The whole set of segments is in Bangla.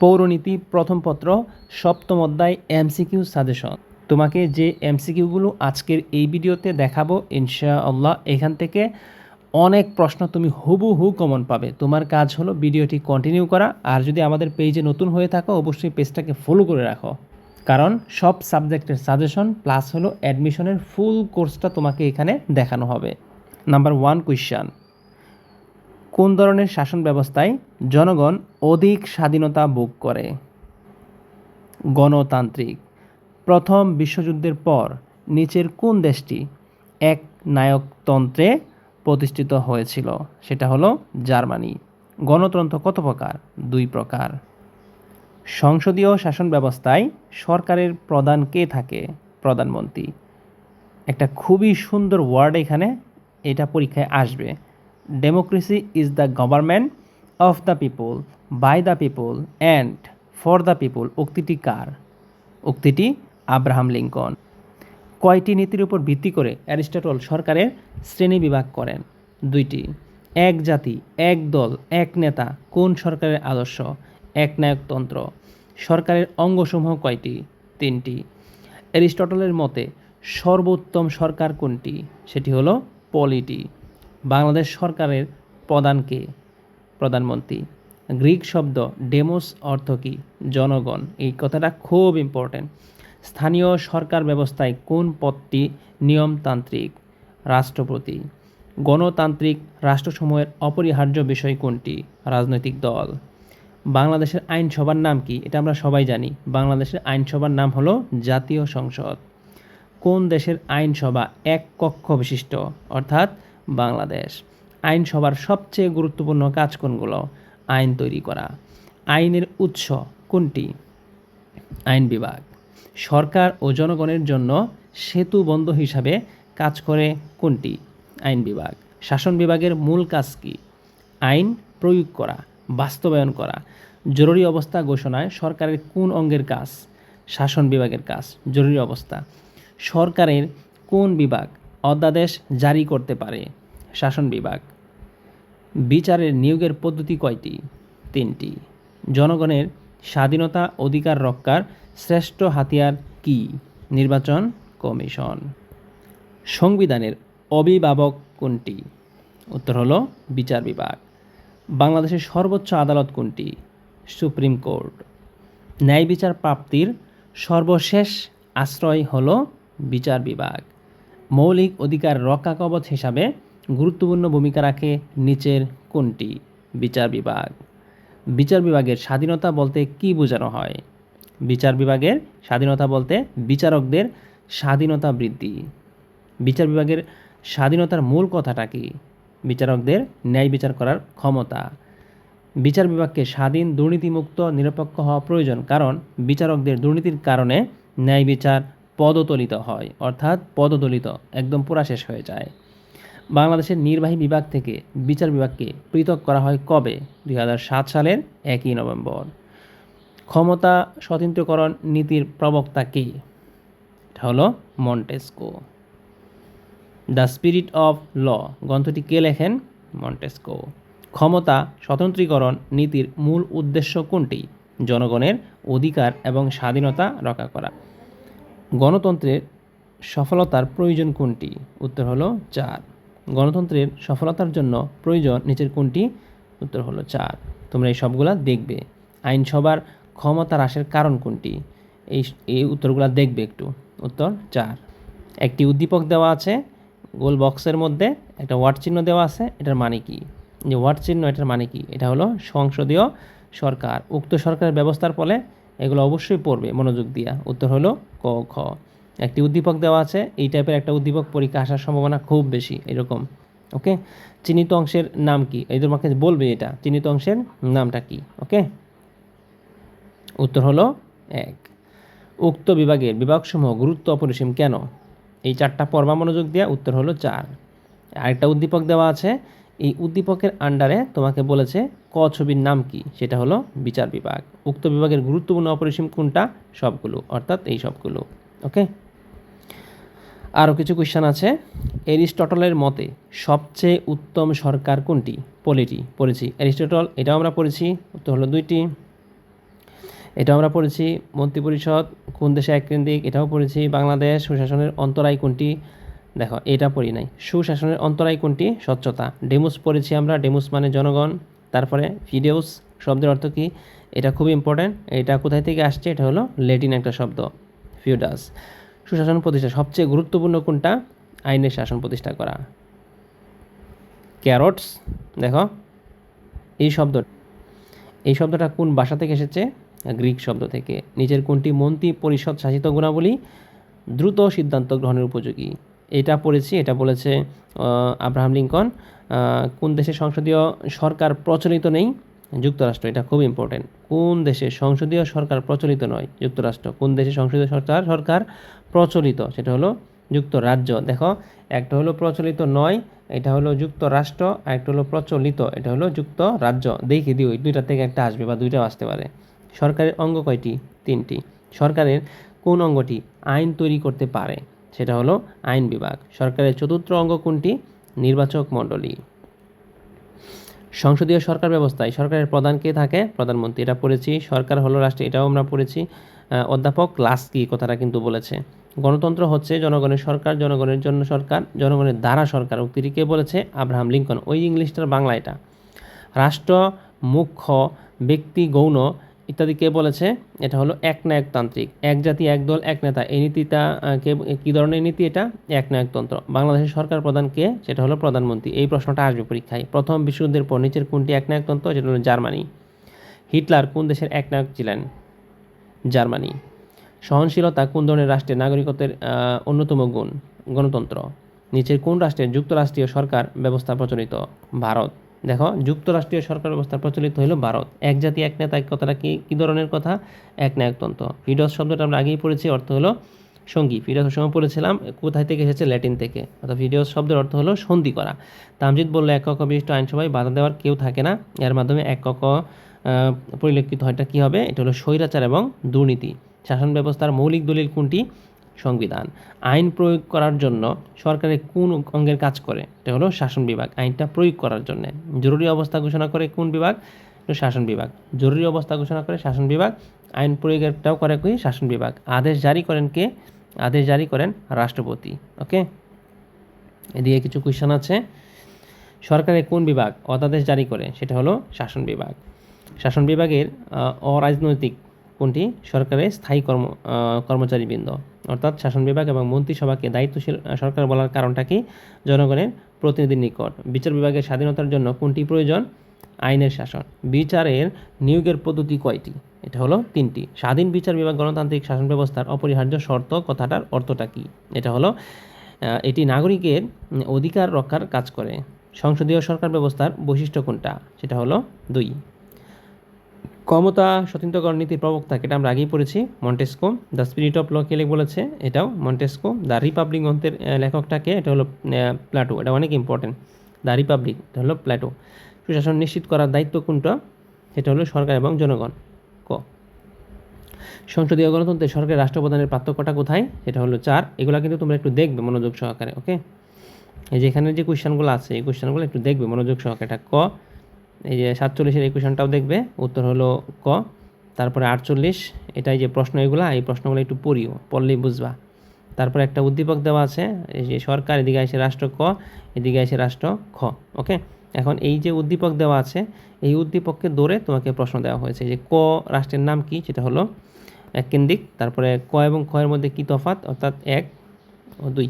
পৌরনীতি প্রথম পত্র, সপ্তম অধ্যায়, এমসিকিউ সাজেশন। তোমাকে যে এমসিকিউগুলো আজকের এই ভিডিওতে দেখাবো, ইনশাআল্লাহ এখান থেকে অনেক প্রশ্ন তুমি হুবহু কমন পাবে। তোমার কাজ হলো ভিডিওটি কন্টিনিউ করা, আর যদি আমাদের পেজে নতুন হয়ে থাকো, অবশ্যই পেজটাকে ফলো করে রাখো। কারণ সব সাবজেক্টের সাজেশন প্লাস হলো অ্যাডমিশনের ফুল কোর্সটা তোমাকে এখানে দেখানো হবে। নাম্বার ওয়ান কোয়েশ্চান কোন ধরনের শাসন ব্যবস্থায় জনগণ অধিক স্বাধীনতা ভোগ করে? গণতান্ত্রিক। প্রথম বিশ্বযুদ্ধের পর নিচের কোন দেশটি এক নায়কতন্ত্রে প্রতিষ্ঠিত হয়েছিল? সেটা হলো জার্মানি। গণতন্ত্র কত প্রকার? দুই প্রকার। সংসদীয় শাসন ব্যবস্থায় সরকারের প্রধান কে থাকে? প্রধানমন্ত্রী। একটা খুবই সুন্দর ওয়ার্ড এখানে, এটা পরীক্ষায় আসবে। Democracy is the government of the people by the people and for the people উক্তিটি কার? উক্তিটি আব্রাহাম লিঙ্কন। কয়টি নীতির উপর ভিত্তি করে অ্যারিস্টটল সরকারের শ্রেণি বিভাগ করেন? দুইটি। এক জাতি, এক দল, এক নেতা, কোন সরকারের আদর্শ? এক নায়কতন্ত্র। সরকারের অঙ্গসমূহ কয়টি? তিনটি। অ্যারিস্টটলের মতে সর্বোত্তম সরকার কোনটি? সেটি হলো পলিটি। বাংলাদেশ সরকারের প্রধানকে প্রধানমন্ত্রী। গ্রিক শব্দ ডেমোস অর্থ কী? জনগণ। এই কথাটা খুব ইম্পর্ট্যান্ট স্থানীয় সরকার ব্যবস্থায় কোন পদটি নিয়মতান্ত্রিক? রাষ্ট্রপতি। গণতান্ত্রিক রাষ্ট্রসমূহের অপরিহার্য বিষয় কোনটি? রাজনৈতিক দল। বাংলাদেশের আইনসভার নাম কি? এটা আমরা সবাই জানি। বাংলাদেশের আইনসভার নাম হলো জাতীয় সংসদ। কোন দেশের আইনসভা এক কক্ষ বিশিষ্ট? অর্থাৎ বাংলাদেশ। আইনসভার সবচেয়ে গুরুত্বপূর্ণ কাজ কোনগুলো আইন তৈরি করা। আইনের উৎস কোনটি? আইন বিভাগ। সরকার ও জনগণের জন্য সেতু বন্ধ হিসাবে কাজ করে কোনটি? আইন বিভাগ। শাসন বিভাগের মূল কাজ কি? আইন প্রয়োগ করা, বাস্তবায়ন করা, জরুরি অবস্থা ঘোষণায় সরকারের কোন অঙ্গের কাজ? শাসন বিভাগের কাজ, জরুরি অবস্থা। সরকারের কোন বিভাগ অধ্যাদেশ জারি করতে পারে। শাসন বিভাগ। বিচারের নিয়োগের পদ্ধতি কয়টি? তিনটি। জনগণের স্বাধীনতা অধিকার রক্ষার শ্রেষ্ঠ হাতিয়ার কি? নির্বাচন কমিশন। সংবিধানের অভিভাবক কোনটি? উত্তর হলো বিচার বিভাগ। বাংলাদেশের সর্বোচ্চ আদালত কোনটি? Supreme court. ন্যায় বিচার প্রাপ্তির সর্বশেষ আশ্রয় হলো বিচার বিভাগ। মৌলিক অধিকার রক্ষা কবচ হিসাবে গুরুত্বপূর্ণ ভূমিকা রাখে নিচের কোনটি? বিচার বিভাগ। বিচার বিভাগের স্বাধীনতা বলতে কি বোঝানো হয়? বিচার বিভাগের স্বাধীনতা বলতে বিচারকদের স্বাধীনতা বৃদ্ধি। বিচার বিভাগের স্বাধীনতার মূল কথাটা কি? বিচারকদের ন্যায় বিচার করার ক্ষমতা। বিচার বিভাগকে স্বাধীন, দুর্নীতিমুক্ত, নিরপেক্ষ হওয়া প্রয়োজন, কারণ বিচারকদের দুর্নীতির কারণে ন্যায় বিচার পদতলিত হয়, অর্থাৎ পদদলিত একদম পুরা শেষ হয়ে যায়। বাংলাদেশের নির্বাহী বিভাগ থেকে বিচার বিভাগকে পৃথক করা হয় কবে? দুই হাজার সাত সালের একই নভেম্বর। ক্ষমতা স্বতন্ত্রকরণ নীতির প্রবক্তা কে? এটা হলো Montesquieu. The spirit of law গ্রন্থটি কে লেখেন? মন্টেস্কো। ক্ষমতা স্বতন্ত্রীকরণ নীতির মূল উদ্দেশ্য কোনটি? জনগণের অধিকার এবং স্বাধীনতা রক্ষা করা। গণতন্ত্রের সফলতার প্রয়োজন কোনটি? উত্তর হলো চার। গণতন্ত্রের সফলতার জন্য প্রয়োজন নিচের কোনটি? উত্তর হলো চার। তোমরা এই সবগুলা দেখবে। আইনসভার ক্ষমতা হ্রাসের কারণ কোনটি? এই এই উত্তরগুলো দেখবে একটু। উত্তর চার। একটি উদ্দীপক দেওয়া আছে, গোল বক্সের মধ্যে একটা ওয়ার্ড চিহ্ন দেওয়া আছে, এটার মানে কি? যে ওয়ার্ড চিহ্ন, এটার মানে কি? এটা হলো সংসদীয় সরকার। উক্ত সরকারের ব্যবস্থার ফলে এগুলো অবশ্যই পড়বে, মনোযোগ দিয়া। উত্তর হলো ক, খ। একটি উদ্দীপক দেওয়া আছে, এই টাইপের একটা উদ্দীপক পরীক্ষা আসার সম্ভাবনা খুব বেশি, এরকম। ওকে? চিহ্নিত অংশের নাম কি? এই তোমাকে বলবে এটা, চিহ্নিত অংশের নামটা কি? ওকে? উত্তর হলো এক। উক্ত বিভাগের বিভাগসমূহ গুরুত্ব অপরিসীম কেন? এই চারটা পর্বা মনোযোগ দেওয়া উত্তর হলো চার। আরেকটা উদ্দীপক দেওয়া আছে এই উদ্দীপকের আন্ডারে তোমাকে বলেছে ক ছবির নাম কি? সেটা হলো বিচার বিভাগ। উক্ত বিভাগের গুরুত্বপূর্ণ অপরিসীম কোনটা? সবগুলো, অর্থাৎ এই সবগুলো। ওকে? আরও কিছু কোয়েশ্চান আছে। এরিস্টটলের মতে সবচেয়ে উত্তম সরকার কোনটি? পলিটি, পড়েছি। অ্যারিস্টটল, এটাও আমরা পড়েছি, উত্তর হলো দুইটি। এটা আমরা পড়েছি। মন্ত্রিপরিষদ, কোন দেশে এককেন্দ্রিক, এটাও পড়েছি। বাংলাদেশ সুশাসনের অন্তরায় কোনটি? দেখো, এটা পড়ি নাই। সুশাসনের অন্তরায় কোনটি? স্বচ্ছতা। ডেমুস পড়েছি আমরা, ডেমুস মানে জনগণ। তারপরে ফিডেউস, শব্দের অর্থ কী? এটা খুব ইম্পর্ট্যান্ট এটা কোথায় থেকে আসছে? এটা হলো লেটিন একটা শব্দ, ফিউডাস। সুশাসন প্রতিষ্ঠা, সবচেয়ে গুরুত্বপূর্ণ কোনটা? আইনের শাসন প্রতিষ্ঠা করা। ক্যারটস, দেখো, এই শব্দ, এই শব্দটা কোন ভাষা থেকে এসেছে? গ্রিক শব্দ থেকে। নিচের কোনটি মন্ত্রী পরিষদ শাসিত গুণাবলী? দ্রুত সিদ্ধান্ত গ্রহণের উপযোগী। এটা পড়েছি, এটা বলেছে আব্রাহাম লিঙ্কন কোন দেশে সংসদীয় সরকার প্রচলিত নেই? যুক্তরাষ্ট্র, এটা খুব ইম্পর্টেন্ট কোন দেশে সংসদীয় সরকার প্রচলিত নয়? যুক্তরাষ্ট্র, কোন দেশে সংসদীয় সরকার সরকার প্রচলিত? সেটা হলো যুক্তরাজ্য। দেখো, একটা হলো প্রচলিত নয়, এটা হলো যুক্তরাষ্ট্র, আর একটা হলো প্রচলিত, এটা হলো যুক্তরাজ্য। দেখি দিও দুইটা থেকে একটা আসবে বা দুইটাও আসতে পারে। সরকারের অঙ্গ কয়টি? তিনটি। সরকারের কোন অঙ্গটি আইন তৈরি করতে পারে? সেটা হলো আইন বিভাগ, সরকারের চতুর্থ অঙ্গ কোনটি? নির্বাচক মণ্ডলী। সংসদীয় সরকার ব্যবস্থায় সরকারের প্রধান কে থাকে? প্রধানমন্ত্রী। এটা পড়েছি, সরকার হলো রাষ্ট্র, এটাও আমরা পড়েছি। অধ্যাপক লাস্কি, কথাটা কিন্তু বলেছে। গণতন্ত্র হচ্ছে জনগণের সরকার, জনগণের জন্য সরকার, জনগণের দ্বারা সরকার। উক্তিটি কে বলেছে? Abraham Lincoln. ওই ইংলিশটার বাংলা এটা। রাষ্ট্র, মুখ্য, ব্যক্তি, গৌণ ইত্যাদি কে বলেছে? এটা হলো একনায়কতান্ত্রিক এক জাতি, এক দল, এক নেতা। এই নীতিটা কে, কী ধরনের নীতি এটা? একনায়কতন্ত্র বাংলাদেশের সরকার প্রধান কে? সেটা হলো প্রধানমন্ত্রী। এই প্রশ্নটা আসবে পরীক্ষায়। প্রথম বিশ্বযুদ্ধের পর নিচের কোনটি একনায়কতন্ত্র যেটা হলো জার্মানি। হিটলার কোন দেশের একনায়ক ছিলেন? জার্মানি। সহনশীলতা কোন ধরনের রাষ্ট্রের নাগরিকত্বের অন্যতম গুণ? গণতন্ত্র। নিচের কোন রাষ্ট্রের যুক্তরাষ্ট্রীয় সরকার ব্যবস্থা প্রচলিত? ভারত। দেখো, যুক্তরাষ্ট্রীয় সরকার ব্যবস্থা প্রচলিত হলো ভারত। এক জাতি, এক নেতা এক কথাটা কি, কী ধরনের কথা? এক নায়কতন্ত্র ফিডস শব্দটা আমরা আগেই পড়েছি, অর্থ হলো সঙ্গী। ফিডস সময় পড়েছিলাম, কোথায় থেকে এসেছে? ল্যাটিন থেকে। অর্থাৎ ফিডিওস শব্দের অর্থ হলো সন্ধি করা। তামজিদ বলল এক কক বিশিষ্ট আইনসভায় বাধা দেওয়ার কেউ থাকে না। এর মাধ্যমে এক কক পরিলক্ষিত হয়। এটা কী হবে? এটা হলো স্বৈরাচার এবং দুর্নীতি। শাসন ব্যবস্থার মৌলিক দলিল কোনটি? সংবিধান। আইন প্রয়োগ করার জন্য সরকারের কোন অঙ্গের কাজ করে? এটা হলো শাসন বিভাগ। আইনটা প্রয়োগ করার জন্য। জরুরি অবস্থা ঘোষণা করে কোন বিভাগ? শাসন বিভাগ। জরুরি অবস্থা ঘোষণা করে শাসন বিভাগ। আইন প্রয়োগেরটাও করে কি? শাসন বিভাগ। আদেশ জারি করেন কে? আদেশ জারি করেন রাষ্ট্রপতি। ওকে? এদিকে কিছু কোয়েশ্চেন আছে। সরকারের কোন বিভাগ অধ্যাদেশ জারি করে? সেটা হলো শাসন বিভাগ। শাসন বিভাগের অরাজনৈতিক কোনটি? সরকারের স্থায়ী কর্ম কর্মচারীবৃন্দ। অর্থাৎ শাসন বিভাগ এবং মন্ত্রিসভাকে দায়িত্বশীল সরকার বলার কারণটা কি? জনগণের প্রতিনিধির নিকট। বিচার বিভাগের স্বাধীনতার জন্য কোনটি প্রয়োজন? আইনের শাসন। বিচারের নিয়োগের পদ্ধতি কয়টি? এটা হলো তিনটি। স্বাধীন বিচার বিভাগ গণতান্ত্রিক শাসন ব্যবস্থার অপরিহার্য শর্ত কথাটার অর্থটা কি? এটা হলো এটি নাগরিকের অধিকার রক্ষার কাজ করে। সংসদীয় সরকার ব্যবস্থার বৈশিষ্ট্য কোনটা? সেটা হলো দুই। ক্ষমতা স্বতন্ত্রকরণ নীতির প্রবক্তা এটা আমরা আগেই পড়েছি, Montesquieu. The spirit of law কে লেখ বলেছে? এটাও মন্টেস্কো। দ্য রিপাবলিক গ্রন্থের লেখকটাকে এটা হলো প্লাটো এটা অনেক ইম্পর্টেন্ট দ্য রিপাবলিক এটা হলো প্লাটো সুশাসন নিশ্চিত করার দায়িত্ব কোনটা? সেটা হলো সরকার এবং জনগণ। ক? সংসদীয় গণতন্ত্রে সরকারের রাষ্ট্রপ্রধানের পার্থক্যটা কোথায়? সেটা হলো চার। এগুলো কিন্তু তোমরা একটু দেখবে মনোযোগ সহকারে ওকে এই যে এখানে যে কোয়েশ্চেনগুলো আছে, এই কোয়েশ্চেনগুলো একটু দেখবে মনোযোগ সহকারে। এটা ক? এই যে সাতচল্লিশের ইকুয়েশনটাও দেখবে, উত্তর হলো ক, তারপরে আটচল্লিশ, এটাই যে প্রশ্ন এগুলা, এই প্রশ্নগুলো একটু পড়িও, পড়লেই বুঝবা। তারপরে একটা উদ্দীপক দেওয়া আছে, এই যে সরকার, এদিকে আসে রাষ্ট্র ক, এদিকে আসে রাষ্ট্র খ, ওকে? এখন এই যে উদ্দীপক দেওয়া আছে, এই উদ্দীপককে ধরে তোমাকে প্রশ্ন দেওয়া হয়েছে যে ক রাষ্ট্রের নাম কি, সেটা হলো এক কেন্দ্রিক, তারপরে ক এবং খ এর মধ্যে কী তফাৎ, অর্থাৎ এক ও দুই।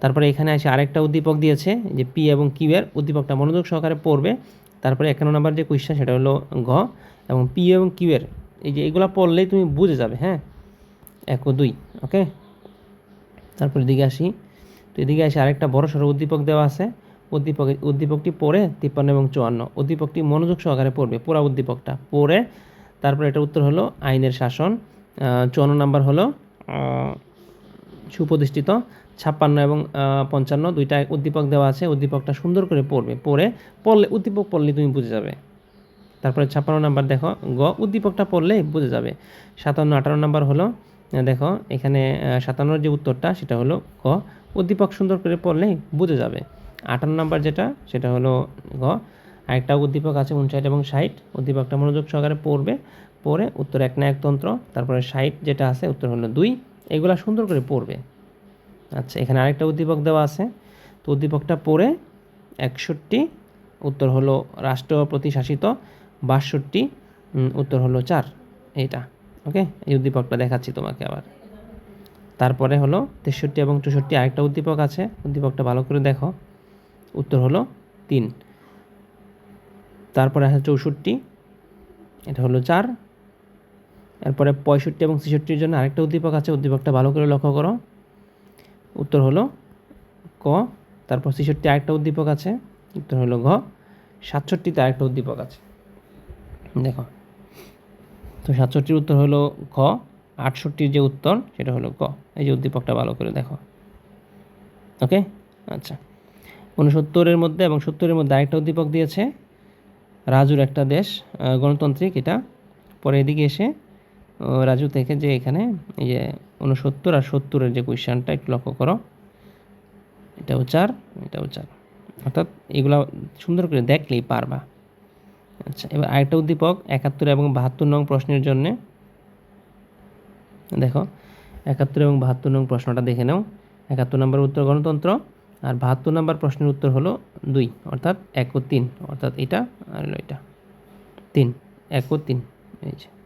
তারপরে এখানে এসে আরেকটা উদ্দীপক দিয়েছে যে পি এবং কিউ এর, উদ্দীপকটা মনোযোগ সহকারে পড়বে তারপরে একান্ন নম্বর যে কোয়েশ্চেন সেটা হলো ঘ এবং পি এবং কিউ এর। এই যে এগুলো পড়লেই তুমি বুঝে যাবে হ্যাঁ? এক ও দুই, ওকে? তারপর এদিকে আসি। তো এদিকে আসি, আরেকটা বড় সড়ো উদ্দীপক দেওয়া আছে। উদ্দীপক, উদ্দীপকটি পড়ে তিপ্পান্ন এবং চুয়ান্ন। উদ্দীপকটি মনোযোগ সহকারে পড়বে, পুরা উদ্দীপকটা পড়ে। তারপরে এটা উত্তর হলো আইনের শাসন। চুয়ান্ন নাম্বার হলো সুপ্রতিষ্ঠিত, ছাপ্পান্ন এবং পঞ্চান্ন, দুইটা উদ্দীপক দেওয়া আছে, উদ্দীপকটা সুন্দর করে পড়বে, পড়ে, পড়লে, উদ্দীপক পড়লে তুমি বুঝে যাবে। তারপরে ছাপ্পান্ন নাম্বার দেখো, গ, উদ্দীপকটা পড়লে বুঝে যাবে। সাতান্ন আটান্ন নাম্বার হলো, দেখো, এখানে সাতান্নর যে উত্তরটা, সেটা হলো গ, উদ্দীপক সুন্দর করে পড়লে বুঝে যাবে। আটান্ন নাম্বার যেটা, সেটা হলো গ, আরেকটা উদ্দীপক আছে উনষাট এবং ষাট, উদ্দীপকটা মনোযোগ সহকারে পড়বে পরে উত্তর এক নায়কতন্ত্র তারপরে ষাট যেটা আছে, উত্তর হলো দুই এগুলা সুন্দর করে পড়বে। আচ্ছা এখানে আরেকটা উদ্দীপক দেওয়া আছে। তো উদ্দীপকটা পড়ে একষট্টি, উত্তর হলো রাষ্ট্র প্রতিশাসিত, বাষট্টি উত্তর হলো চার, এইটা, ওকে? এই উদ্দীপকটা দেখাচ্ছি তোমাকে আবার। তারপরে হলো তেষট্টি এবং চৌষট্টি, আরেকটা উদ্দীপক আছে, উদ্দীপকটা ভালো করে দেখো। উত্তর হলো তিন। তারপরে আছে চৌষট্টি, এটা হলো চার এরপরে পঁয়ষট্টি এবং ছেষট্টির জন্য আরেকটা উদ্দীপক আছে, উদ্দীপকটা ভালো করে লক্ষ্য করো। উত্তর হলো ক, তারপর ছেষট্টি আরেকটা উদ্দীপক আছে, উত্তর হলো ঘ, সাতষট্টিতে আরেকটা উদ্দীপক আছে। দেখো, তো সাতষট্টির উত্তর হলো খ আটষট্টির যে উত্তর সেটা হলো ক, এই যে উদ্দীপকটা ভালো করে দেখো। ওকে? আচ্ছা উনসত্তরের মধ্যে এবং সত্তরের মধ্যে আরেকটা উদ্দীপক দিয়েছে, রাজুর একটা দেশ গণতান্ত্রিক এটা। পরে এদিকে এসে রাজু থেকে যে এখানে এই যে উনসত্তর আর সত্তরের যে কোয়েশ্চানটা একটু লক্ষ্য করো। এটাও চার এটাও চার। অর্থাৎ এগুলা সুন্দর করে দেখলেই পারবা। আচ্ছা এবার আরেকটা উদ্দীপক, একাত্তর এবং বাহাত্তর নং প্রশ্নের জন্যে। দেখো, একাত্তর এবং বাহাত্তর নং প্রশ্নটা দেখে নাও। একাত্তর নম্বর উত্তর গণতন্ত্র আর বাহাত্তর নম্বর প্রশ্নের উত্তর হলো দুই, অর্থাৎ এক ও তিন। অর্থাৎ এটা আর এটা। তিন, এক ও তিন, এই যে।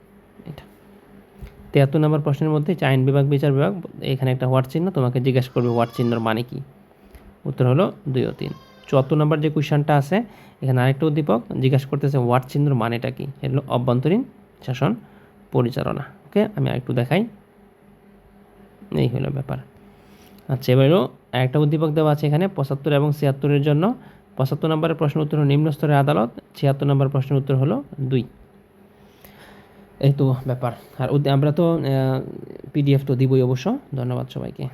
তিয়াত্তর নম্বর প্রশ্নের মধ্যে আইন বিভাগ, বিচার বিভাগ, এখানে একটা হোয়াট চিহ্ন, তোমাকে জিজ্ঞাসা করবে হোয়াট চিহ্নর মানে কি? উত্তর হলো দুই ও তিন। চুয়াত্তর নম্বর যে কোয়েশ্চনটা আছে, এখানে আরেকটা উদ্দীপক জিজ্ঞাসা করতেছে হোয়াট চিহ্নর মানেটা কি? এটা হলো অভ্যন্তরীণ শাসন পরিচালনা। ওকে, আমি আরেকটু দেখাই। এই হলো ব্যাপার। আচ্ছা এবারেও একটা উদ্দীপক দেওয়া আছে এখানে, পঁচাত্তর এবং ছিয়াত্তরের জন্য। পঁচাত্তর নম্বরের প্রশ্ন উত্তর নিম্ন স্তরের আদালত, ছিয়াত্তর নম্বর প্রশ্নের উত্তর হলো দুই। এই তো ব্যাপার। আর আমরা তো পিডিএফ তো দিবই অবশ্য। ধন্যবাদ সবাইকে।